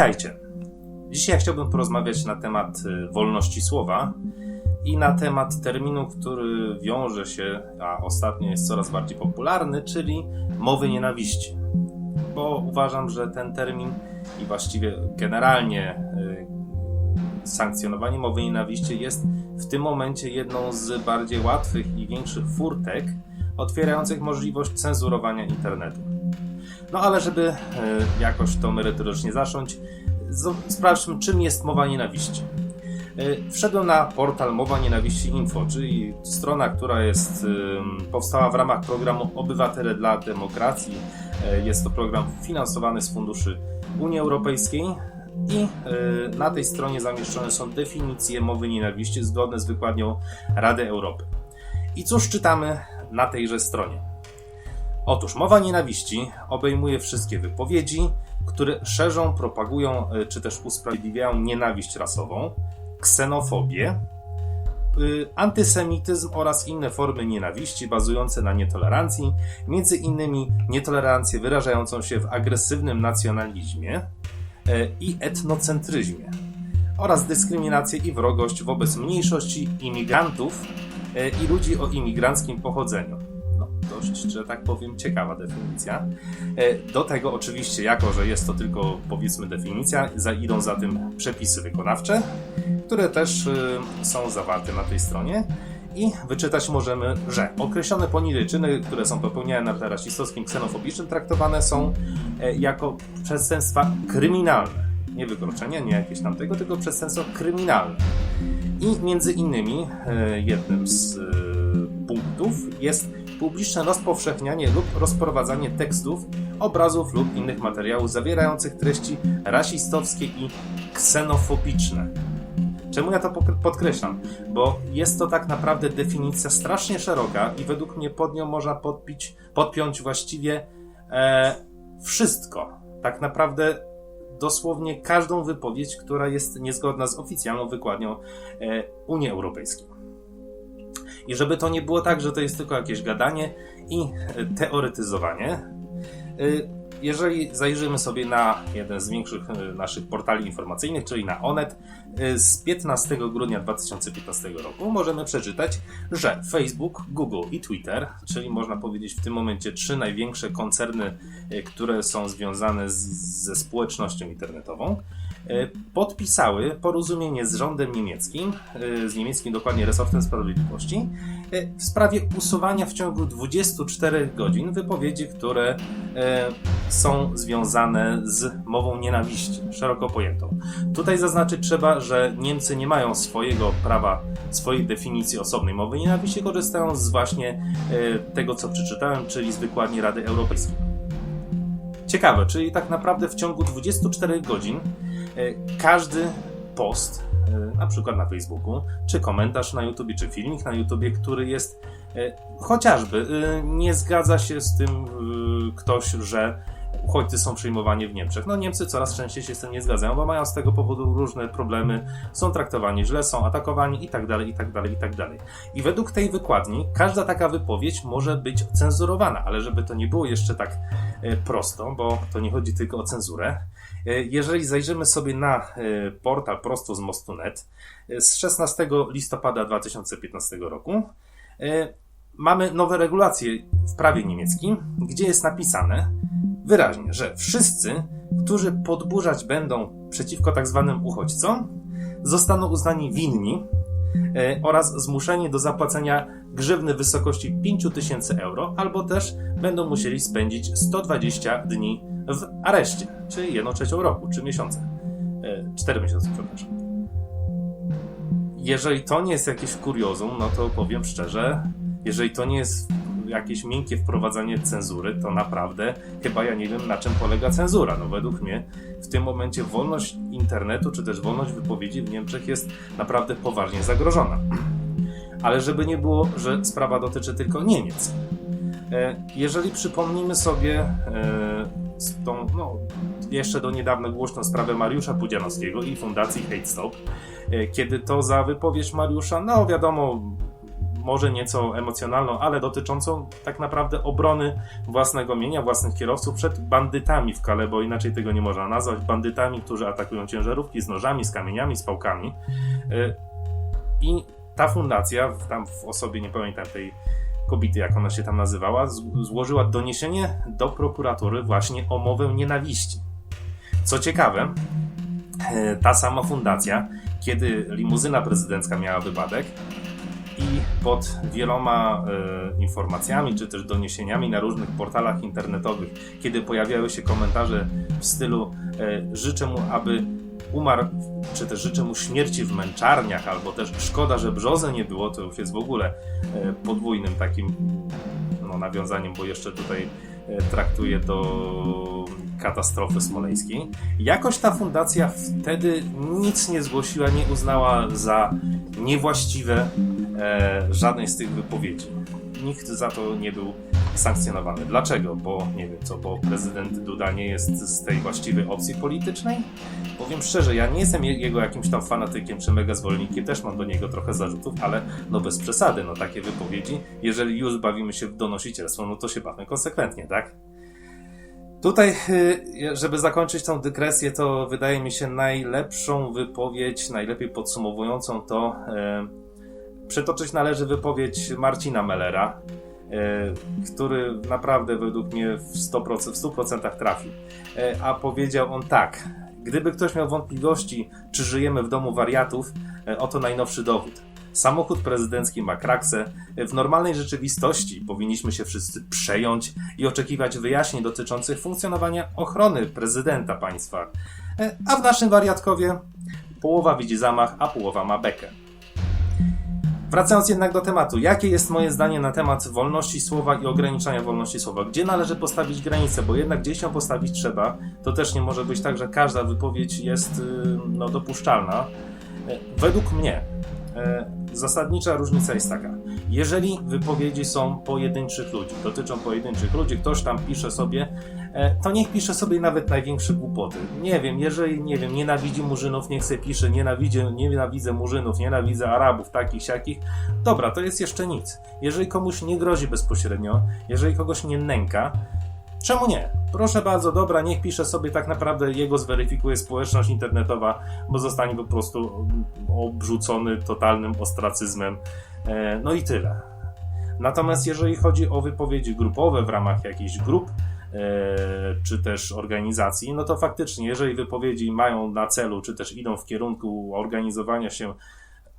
Witajcie. Dzisiaj chciałbym porozmawiać na temat y, wolności słowa i na temat terminu, który wiąże się, a ostatnio jest coraz bardziej popularny, czyli mowy nienawiści. Bo uważam, że ten termin i właściwie generalnie y, sankcjonowanie mowy nienawiści jest w tym momencie jedną z bardziej łatwych i większych furtek otwierających możliwość cenzurowania internetu. No ale żeby y, jakoś to merytorycznie zacząć, sprawdźmy, czym jest mowa nienawiści. E, wszedłem na portal Mowa Nienawiści Info, czyli strona, która jest, powstała w ramach programu Obywatele dla Demokracji. E, jest to program finansowany z funduszy Unii Europejskiej i e, na tej stronie zamieszczone są definicje mowy nienawiści zgodne z wykładnią Rady Europy. I cóż czytamy na tejże stronie? Otóż mowa nienawiści obejmuje wszystkie wypowiedzi, które szerzą, propagują e, czy też usprawiedliwiają nienawiść rasową, ksenofobię, y, antysemityzm oraz inne formy nienawiści bazujące na nietolerancji, między innymi nietolerancję wyrażającą się w agresywnym nacjonalizmie e, i etnocentryzmie oraz dyskryminację i wrogość wobec mniejszości imigrantów e, i ludzi o imigranckim pochodzeniu dość, że tak powiem, ciekawa definicja. E, do tego oczywiście, jako że jest to tylko powiedzmy definicja, idą za tym przepisy wykonawcze, które też e, są zawarte na tej stronie. I wyczytać możemy, że określone poniżej czyny, które są popełniane na rasistowskim, ksenofobicznym, traktowane są e, jako przestępstwa kryminalne. Nie wykroczenia, nie jakieś tam tego, tylko przestępstwo kryminalne. I między innymi jednym z punktów jest publiczne rozpowszechnianie lub rozprowadzanie tekstów, obrazów lub innych materiałów zawierających treści rasistowskie i ksenofobiczne. Czemu ja to podkreślam? Bo jest to tak naprawdę definicja strasznie szeroka i według mnie pod nią można podpić, podpiąć właściwie e, wszystko. Tak naprawdę dosłownie każdą wypowiedź, która jest niezgodna z oficjalną wykładnią e, Unii Europejskiej. I żeby to nie było tak, że to jest tylko jakieś gadanie i teoretyzowanie. E, jeżeli zajrzymy sobie na jeden z większych e, naszych portali informacyjnych, czyli na Onet, z 15 grudnia 2015 roku możemy przeczytać, że Facebook, Google i Twitter, czyli można powiedzieć w tym momencie trzy największe koncerny, które są związane z, ze społecznością internetową, podpisały porozumienie z rządem niemieckim, e, z niemieckim dokładnie resortem sprawiedliwości, e, w sprawie usuwania w ciągu 24 godzin wypowiedzi, które są związane z mową nienawiści, szeroko pojętą. Tutaj zaznaczyć trzeba, że Niemcy nie mają swojego prawa, swojej definicji osobnej mowy nienawiści, korzystają z właśnie tego, co przeczytałem, czyli z wykładni Rady Europejskiej. Ciekawe, czyli tak naprawdę w ciągu 24 godzin E, każdy post, e, na przykład na Facebooku, czy komentarz na YouTube, czy filmik na YouTube, który jest e, chociażby nie zgadza się z tym ktoś, że uchodźcy są przyjmowani w Niemczech. No Niemcy coraz częściej się z tym nie zgadzają, bo mają z tego powodu różne problemy, są traktowani źle, są atakowani i tak dalej, i według tej wykładni każda taka wypowiedź może być cenzurowana, ale żeby to nie było jeszcze tak prosto, bo to nie chodzi tylko o cenzurę, E, jeżeli zajrzymy sobie na e, portal prosto z mostu.net e, z 16 listopada 2015 roku, mamy nowe regulacje w prawie niemieckim, gdzie jest napisane wyraźnie, że wszyscy, którzy podburzać będą przeciwko tak zwanym uchodźcom, zostaną uznani winni oraz zmuszeni do zapłacenia grzywny w wysokości 5000 euro, albo też będą musieli spędzić 120 dni w areszcie, czyli jedną trzecią roku, czy miesiące. E, cztery miesiące, przepraszam. Jeżeli to nie jest jakieś kuriozum, no to powiem szczerze, jeżeli to nie jest jakieś miękkie wprowadzanie cenzury, to naprawdę chyba ja nie wiem, na czym polega cenzura. No według mnie w tym momencie wolność internetu, czy też wolność wypowiedzi w Niemczech jest naprawdę poważnie zagrożona. Ale żeby nie było, że sprawa dotyczy tylko Niemiec. E, jeżeli przypomnimy sobie e, tą, no, jeszcze do niedawna głośną sprawę Mariusza Pudzianowskiego i Fundacji Hate Stop, e, kiedy to za wypowiedź Mariusza, no wiadomo, może nieco emocjonalną, ale dotyczącą tak naprawdę obrony własnego mienia, własnych kierowców przed bandytami w Kale, bo inaczej tego nie można nazwać. Bandytami, którzy atakują ciężarówki z nożami, z kamieniami, z pałkami. Y, I ta fundacja, tam w osobie, nie pamiętam tej kobiety, jak ona się tam nazywała, złożyła doniesienie do prokuratury właśnie o mowę nienawiści. Co ciekawe, e, ta sama fundacja, kiedy limuzyna prezydencka miała wypadek i pod wieloma e, informacjami czy też doniesieniami na różnych portalach internetowych, kiedy pojawiały się komentarze w stylu e, życzę mu, aby umarł, czy też życzę mu śmierci w męczarniach, albo też szkoda, że brzozy nie było, to już jest w ogóle e, podwójnym takim no, nawiązaniem, bo jeszcze tutaj e, traktuje do katastrofy smoleńskiej. Jakoś ta fundacja wtedy nic nie zgłosiła, nie uznała za niewłaściwe e, żadnej z tych wypowiedzi. Nikt za to nie był sankcjonowany. Dlaczego? Bo nie wiem co, bo prezydent Duda nie jest z tej właściwej opcji politycznej? Powiem szczerze, ja nie jestem jego jakimś tam fanatykiem czy mega zwolennikiem, też mam do niego trochę zarzutów, ale no bez przesady, no takie wypowiedzi, jeżeli już bawimy się w donosicielstwo, no to się bawmy konsekwentnie, tak? Tutaj, y, żeby zakończyć tą dygresję, to wydaje mi się najlepszą wypowiedź, najlepiej podsumowującą to e, przytoczyć należy wypowiedź Marcina Mellera, E, który naprawdę według mnie w 100%, w 100% trafił. E, a powiedział on tak. Gdyby ktoś miał wątpliwości, czy żyjemy w domu wariatów, e, oto najnowszy dowód. Samochód prezydencki ma kraksę. W normalnej rzeczywistości powinniśmy się wszyscy przejąć i oczekiwać wyjaśnień dotyczących funkcjonowania ochrony prezydenta państwa. A w naszym wariatkowie połowa widzi zamach, a połowa ma bekę. Wracając jednak do tematu, jakie jest moje zdanie na temat wolności słowa i ograniczania wolności słowa? Gdzie należy postawić granicę? Bo jednak gdzieś ją postawić trzeba. To też nie może być tak, że każda wypowiedź jest y, no, dopuszczalna. E, według mnie e, zasadnicza różnica jest taka. Jeżeli wypowiedzi są pojedynczych ludzi, dotyczą pojedynczych ludzi, ktoś tam pisze sobie, e, to niech pisze sobie nawet największe głupoty. Nie wiem, jeżeli, nie wiem, nienawidzi murzynów, niech sobie pisze, nienawidzę, nienawidzę murzynów, nienawidzę Arabów, takich, siakich. Dobra, to jest jeszcze nic. Jeżeli komuś nie grozi bezpośrednio, jeżeli kogoś nie nęka, Czemu nie? Proszę bardzo, dobra, niech pisze sobie tak naprawdę, jego zweryfikuje społeczność internetowa, bo zostanie po prostu obrzucony totalnym ostracyzmem. E, no i tyle. Natomiast jeżeli chodzi o wypowiedzi grupowe w ramach jakichś grup, e, czy też organizacji, no to faktycznie, jeżeli wypowiedzi mają na celu, czy też idą w kierunku organizowania się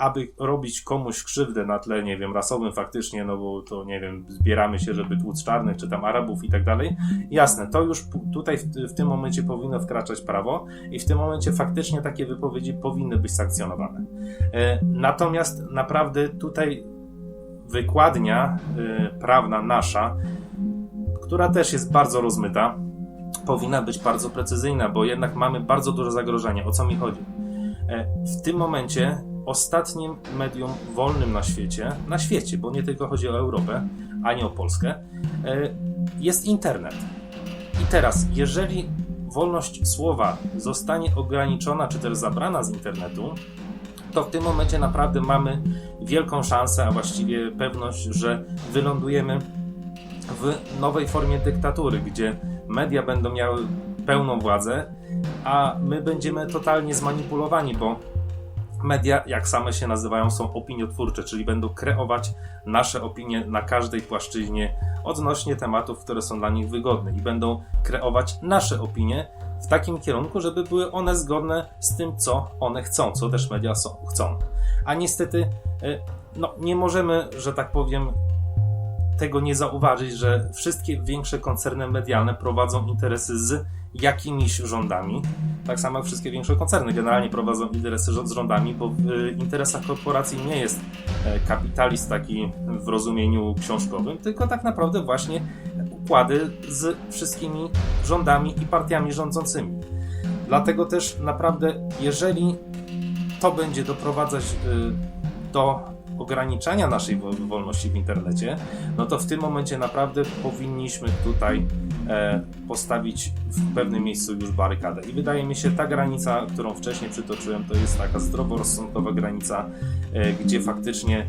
aby robić komuś krzywdę na tle, nie wiem, rasowym faktycznie, no bo to, nie wiem, zbieramy się, żeby tłuc czarnych, czy tam Arabów i tak dalej. Jasne, to już tutaj w, w, tym momencie powinno wkraczać prawo i w tym momencie faktycznie takie wypowiedzi powinny być sankcjonowane. E, natomiast naprawdę tutaj wykładnia e, prawna nasza, która też jest bardzo rozmyta, powinna być bardzo precyzyjna, bo jednak mamy bardzo duże zagrożenie. O co mi chodzi? E, w tym momencie ostatnim medium wolnym na świecie, na świecie, bo nie tylko chodzi o Europę, ani o Polskę, e, jest internet. I teraz, jeżeli wolność słowa zostanie ograniczona czy też zabrana z internetu, to w tym momencie naprawdę mamy wielką szansę, a właściwie pewność, że wylądujemy w nowej formie dyktatury, gdzie media będą miały pełną władzę, a my będziemy totalnie zmanipulowani, bo Media, jak same się nazywają, są opiniotwórcze, czyli będą kreować nasze opinie na każdej płaszczyźnie odnośnie tematów, które są dla nich wygodne i będą kreować nasze opinie w takim kierunku, żeby były one zgodne z tym, co one chcą, co też media są, chcą. A niestety, e, no, nie możemy, że tak powiem, tego nie zauważyć, że wszystkie większe koncerny medialne prowadzą interesy z jakimiś rządami. Tak samo jak wszystkie większe koncerny generalnie prowadzą interesy z rządami, bo w interesach korporacji nie jest e, kapitalizm taki w rozumieniu książkowym, tylko tak naprawdę właśnie układy z wszystkimi rządami i partiami rządzącymi. Dlatego też naprawdę, jeżeli to będzie doprowadzać e, do ograniczania naszej wolności w internecie, no to w tym momencie naprawdę powinniśmy tutaj e, postawić w pewnym miejscu już barykadę. I wydaje mi się, ta granica, którą wcześniej przytoczyłem, to jest taka zdroworozsądkowa granica, e, gdzie faktycznie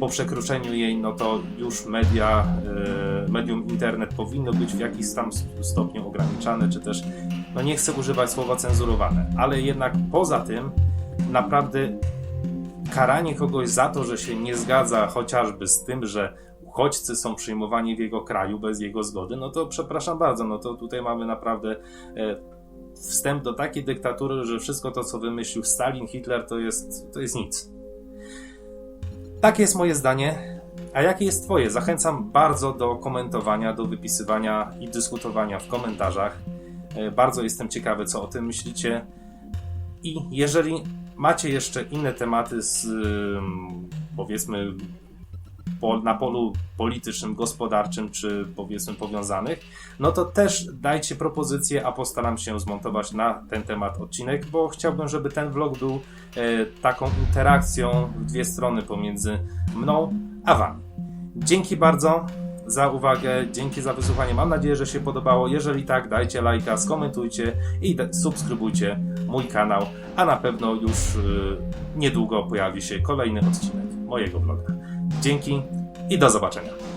po przekroczeniu jej, no to już media, e, medium internet powinno być w jakiś tam stopniu ograniczane, czy też, no nie chcę używać słowa cenzurowane, ale jednak poza tym naprawdę karanie kogoś za to, że się nie zgadza chociażby z tym, że uchodźcy są przyjmowani w jego kraju bez jego zgody, no to przepraszam bardzo, no to tutaj mamy naprawdę e, wstęp do takiej dyktatury, że wszystko to, co wymyślił Stalin, Hitler, to jest, to jest nic. Takie jest moje zdanie. A jakie jest Twoje? Zachęcam bardzo do komentowania, do wypisywania i dyskutowania w komentarzach. E, Bardzo jestem ciekawy, co o tym myślicie. I jeżeli macie jeszcze inne tematy z powiedzmy po, na polu politycznym, gospodarczym czy powiedzmy powiązanych, no to też dajcie propozycje, a postaram się zmontować na ten temat odcinek, bo chciałbym, żeby ten vlog był e, taką interakcją w dwie strony pomiędzy mną a wami. Dzięki bardzo za uwagę, dzięki za wysłuchanie. Mam nadzieję, że się podobało. Jeżeli tak, dajcie lajka, skomentujcie i subskrybujcie mój kanał, a na pewno już y, niedługo pojawi się kolejny odcinek mojego vloga. Dzięki i do zobaczenia.